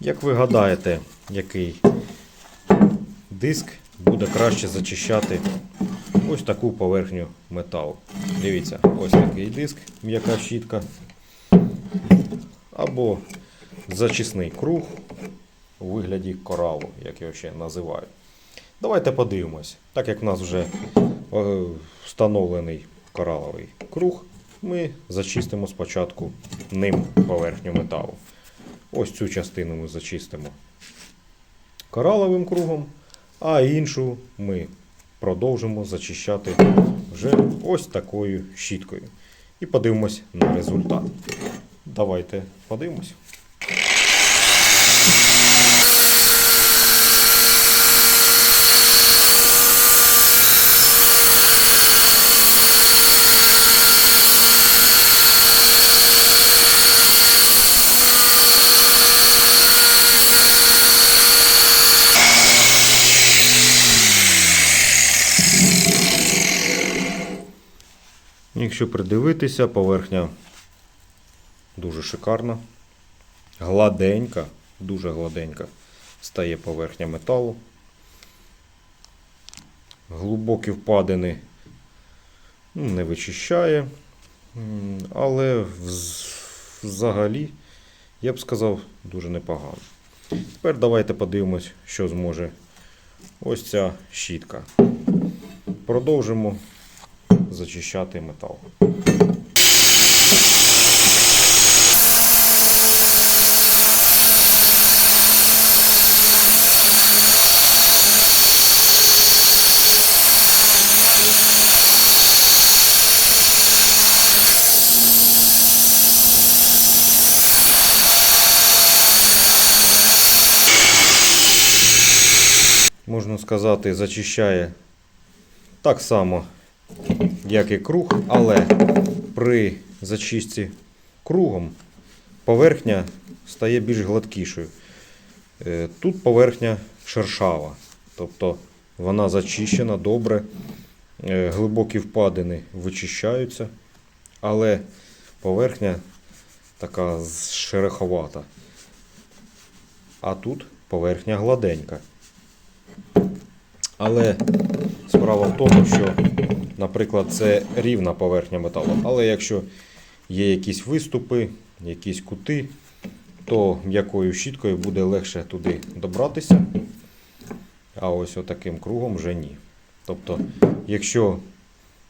Як ви гадаєте, який диск буде краще зачищати ось таку поверхню металу? Дивіться, ось такий диск, м'яка щітка. Або зачисний круг у вигляді коралу, як його ще називають. Давайте подивимось. Так як в нас вже е, встановлений кораловий круг, ми зачистимо спочатку ним поверхню металу. Ось цю частину ми зачистимо кораловим кругом, а іншу ми продовжимо зачищати вже ось такою щіткою. І подивимось на результат. Давайте подивимось. Якщо придивитися, поверхня дуже шикарна, гладенька, дуже гладенька стає поверхня металу. Глибокі впадини ну, не вичищає, але взагалі, я б сказав, дуже непогано. Тепер давайте подивимось, що зможе ось ця щітка. Продовжимо зачищати метал. Можна сказати, зачищає так само, як і круг, але при зачистці кругом поверхня стає більш гладкішою. Е, Тут поверхня шершава, тобто вона зачищена добре, е, глибокі впадини вичищаються, але поверхня така шероховата. А тут поверхня гладенька. Але справа в тому, що, наприклад, це рівна поверхня металу. Але якщо є якісь виступи, якісь кути, то м'якою щіткою буде легше туди добратися. А ось отаким кругом вже ні. Тобто, якщо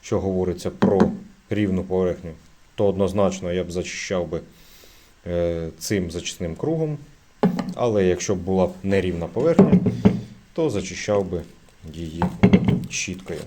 що говориться про рівну поверхню, то однозначно я б зачищав би е, цим зачисним кругом. Але якщо б була нерівна поверхня, то зачищав би її щіткою.